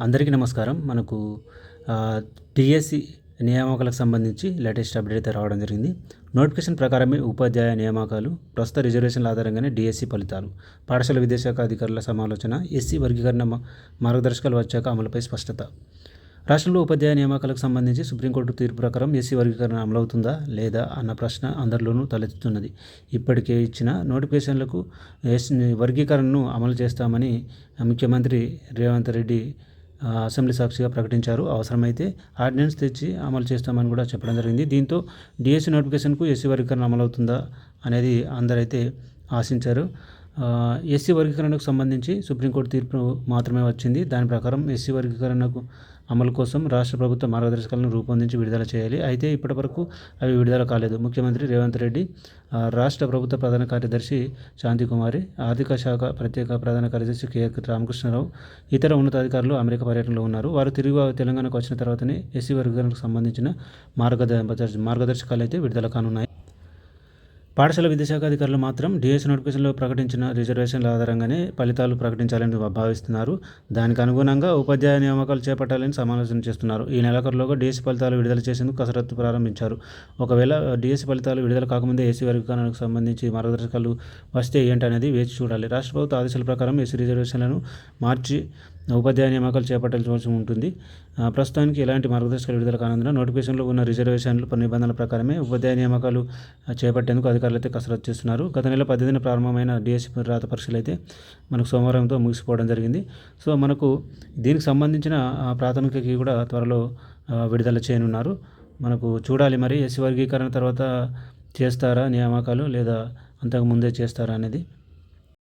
అందరికీ నమస్కారం. మనకు టీఎస్సి నియామకాలకు సంబంధించి లేటెస్ట్ అప్డేట్ అయితే రావడం జరిగింది. నోటిఫికేషన్ ప్రకారమే ఉపాధ్యాయ నియామకాలు ప్రస్తుత రిజర్వేషన్ల ఆధారంగానే డిఎస్సి ఫలితాలు. పాఠశాల విద్యాశాఖ అధికారుల సమాలోచన ఎస్సీ వర్గీకరణ మ- మార్గదర్శకాలు వచ్చాక అమలుపై స్పష్టత. రాష్ట్రంలో ఉపాధ్యాయ నియామకాలకు సంబంధించి సుప్రీంకోర్టు తీర్పు ప్రకారం ఎస్సీ వర్గీకరణ అమలవుతుందా లేదా అన్న ప్రశ్న అందరిలోనూ తలెత్తుతున్నది. ఇప్పటికే ఇచ్చిన నోటిఫికేషన్లకు ఎస్ వర్గీకరణను అమలు చేస్తామని ముఖ్యమంత్రి రేవంత్ రెడ్డి అసెంబ్లీ సాక్షిగా ప్రకటించారు. అవసరమైతే ఆర్డినెన్స్ తెచ్చి అమలు చేస్తామని కూడా చెప్పడం జరిగింది. దీంతో డిఎస్సీ నోటిఫికేషన్కు ఎస్సీ వర్గీకరణ అమలవుతుందా అనేది అందరైతే ఆశించారు. ఎస్సీ వర్గీకరణకు సంబంధించి సుప్రీంకోర్టు తీర్పు మాత్రమే వచ్చింది. దాని ప్రకారం ఎస్సీ వర్గీకరణకు అమలు కోసం రాష్ట్ర ప్రభుత్వ మార్గదర్శకాలను రూపొందించి విడుదల చేయాలి. అయితే ఇప్పటివరకు అవి విడుదల కాలేదు. ముఖ్యమంత్రి రేవంత్ రెడ్డి రాష్ట్ర ప్రభుత్వ ప్రధాన కార్యదర్శి శాంతికుమారి ఆర్థిక శాఖ ప్రత్యేక ప్రధాన కార్యదర్శి కె. రామకృష్ణరావు ఇతర ఉన్నతాధికారులు అమెరికా పర్యటనలో ఉన్నారు. వారు తిరిగి తెలంగాణకు వచ్చిన తర్వాతనే ఎస్సీ వర్గాలకు సంబంధించిన మార్గద మార్గదర్శకాలు అయితే విడుదల కానున్నాయి. పాఠశాల విద్యాశాఖ అధికారులు మాత్రం డిఎస్ నోటిఫికేషన్లో ప్రకటించిన రిజర్వేషన్ల ఆధారంగానే ఫలితాలు ప్రకటించాలని భావిస్తున్నారు. దానికి అనుగుణంగా ఉపాధ్యాయ నియామకాలు చేపట్టాలని సమాలోచన చేస్తున్నారు. ఈ నెలాఖరులోగా డిఎస్సీ ఫలితాలు విడుదల చేసేందుకు కసరత్తు ప్రారంభించారు. ఒకవేళ డిఎస్సీ ఫలితాలు విడుదల కాకముందే ఏసీ వర్గీకరణకు సంబంధించి మార్గదర్శకాలు వస్తే ఏంటనేది వేచి చూడాలి. రాష్ట్ర ప్రభుత్వ ఆదేశాల ప్రకారం ఎస్సీ రిజర్వేషన్లను మార్చి ఉపాధ్యాయ నియామకాలు చేపట్టాల్సి ఉంటుంది. ఆ, ప్రస్తుతానికి ఎలాంటి మార్గదర్శకాలు విడుదల కానందున నోటిఫికేషన్లో ఉన్న రిజర్వేషన్లు నిబంధనల ప్రకారమే ఉపాధ్యాయ నియామకాలు చేపట్టేందుకు అధికారులు అయితే కసరత్తు చేస్తున్నారు. గత నెల పద్దెనిమిదిన ప్రారంభమైన డిఎస్సి రాత పరీక్షలు అయితే మనకు సోమవారంతో ముగిసిపోవడం జరిగింది. సో మనకు దీనికి సంబంధించిన ఆ, కూడా త్వరలో విడుదల చేయనున్నారు. మనకు చూడాలి మరి ఎస్సీ వర్గీకరణ తర్వాత చేస్తారా నియామకాలు లేదా అంతకు ముందే చేస్తారా అనేది.